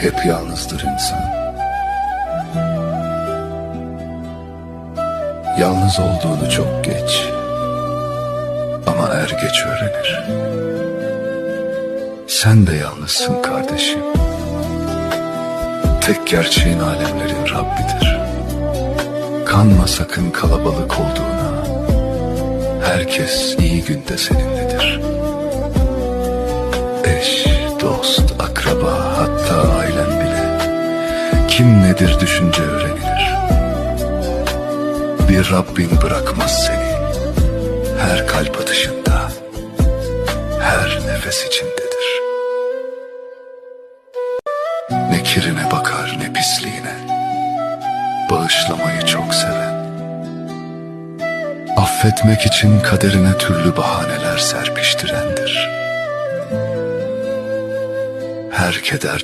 hep yalnızdır insan. Yalnız olduğunu çok geç ama er geç öğrenir. Sen de yalnızsın kardeşim. Tek gerçeğin alemlerin Rabbidir. Kanma sakın kalabalık olduğuna. Herkes iyi günde seninledir. Akraba hatta ailen bile kim nedir düşünce öğrenilir. Bir Rabbin bırakmaz seni her kalp atışında, her nefes içindedir. Ne kirine bakar ne pisliğine, bağışlamayı çok seven. Affetmek için kaderine türlü bahaneler serpiştirendir. Her keder